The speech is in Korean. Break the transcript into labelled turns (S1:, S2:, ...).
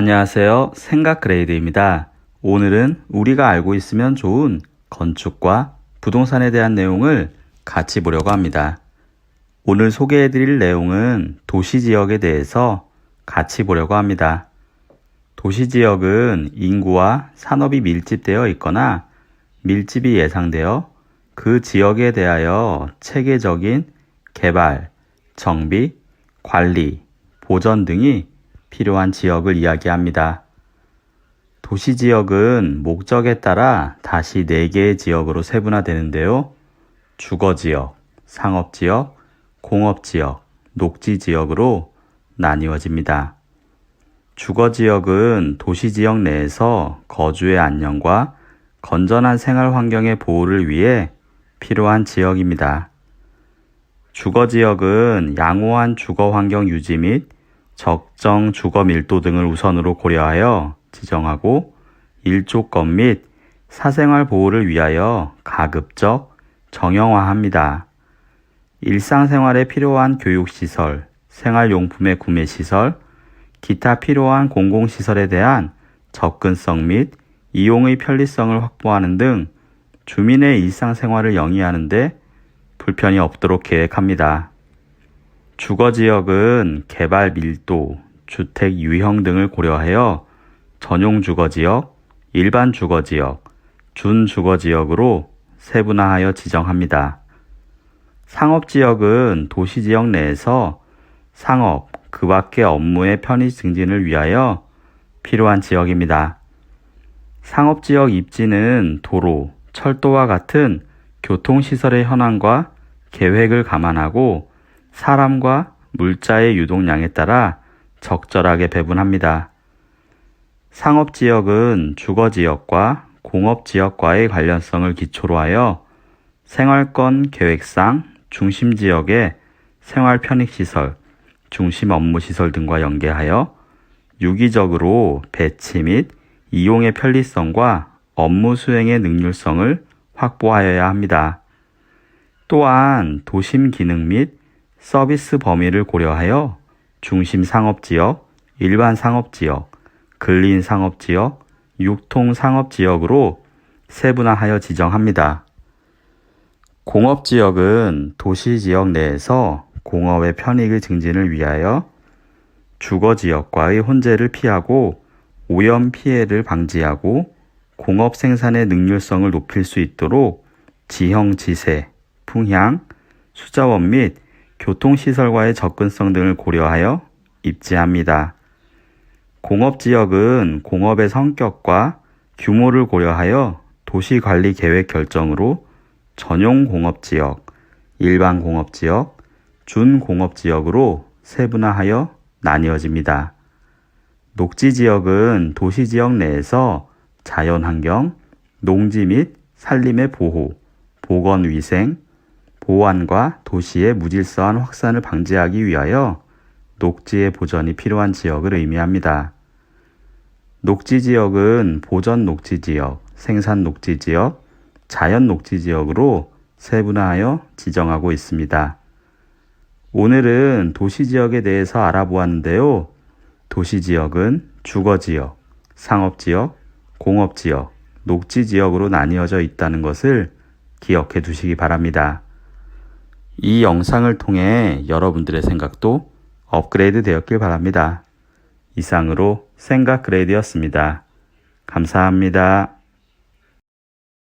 S1: 안녕하세요. 생각 그레이드입니다. 오늘은 우리가 알고 있으면 좋은 건축과 부동산에 대한 내용을 같이 보려고 합니다. 오늘 소개해 드릴 내용은 도시 지역에 대해서 같이 보려고 합니다. 도시 지역은 인구와 산업이 밀집되어 있거나 밀집이 예상되어 그 지역에 대하여 체계적인 개발, 정비, 관리, 보전 등이 필요한 지역을 이야기합니다. 도시 지역은 목적에 따라 다시 4개의 지역으로 세분화되는데요. 주거 지역, 상업 지역, 공업 지역, 녹지 지역으로 나뉘어집니다. 주거 지역은 도시 지역 내에서 거주의 안녕과 건전한 생활 환경의 보호를 위해 필요한 지역입니다. 주거 지역은 양호한 주거 환경 유지 및 적정 주거 밀도 등을 우선으로 고려하여 지정하고 일조권 및 사생활 보호를 위하여 가급적 정형화합니다. 일상생활에 필요한 교육시설, 생활용품의 구매시설, 기타 필요한 공공시설에 대한 접근성 및 이용의 편리성을 확보하는 등 주민의 일상생활을 영위하는데 불편이 없도록 계획합니다. 주거 지역은 개발 밀도, 주택 유형 등을 고려하여 전용 주거 지역, 일반 주거 지역, 준 주거 지역으로 세분화하여 지정합니다. 상업 지역은 도시 지역 내에서 상업, 그 밖의 업무의 편의 증진을 위하여 필요한 지역입니다. 상업 지역 입지는 도로, 철도와 같은 교통시설의 현황과 계획을 감안하고 사람과 물자의 유동량에 따라 적절하게 배분합니다. 상업 지역은 주거 지역과 공업 지역과의 관련성을 기초로 하여 생활권 계획상 중심 지역의 생활 편익 시설, 중심 업무 시설 등과 연계하여 유기적으로 배치 및 이용의 편리성과 업무 수행의 능률성을 확보하여야 합니다. 또한 도심 기능 및 서비스 범위를 고려하여 중심 상업지역, 일반 상업지역, 근린 상업지역, 육통 상업지역으로 세분화하여 지정합니다. 공업지역은 도시지역 내에서 공업의 편익의 증진을 위하여 주거지역과의 혼재를 피하고 오염 피해를 방지하고 공업 생산의 능률성을 높일 수 있도록 지형 지세, 풍향, 수자원 및 교통시설과의 접근성 등을 고려하여 입지합니다. 공업지역은 공업의 성격과 규모를 고려하여 도시관리 계획 결정으로 전용 공업지역, 일반 공업지역, 준공업지역으로 세분화하여 나뉘어집니다. 녹지지역은 도시지역 내에서 자연환경, 농지 및 산림의 보호, 보건위생, 보안과 도시의 무질서한 확산을 방지하기 위하여 녹지의 보전이 필요한 지역을 의미합니다. 녹지 지역은 보전 녹지 지역, 생산 녹지 지역, 자연 녹지 지역으로 세분화하여 지정하고 있습니다. 오늘은 도시 지역에 대해서 알아보았는데요. 도시 지역은 주거 지역, 상업 지역, 공업 지역, 녹지 지역으로 나뉘어져 있다는 것을 기억해 두시기 바랍니다. 이 영상을 통해 여러분들의 생각도 업그레이드 되었길 바랍니다. 이상으로 생각 그레이드였습니다. 감사합니다.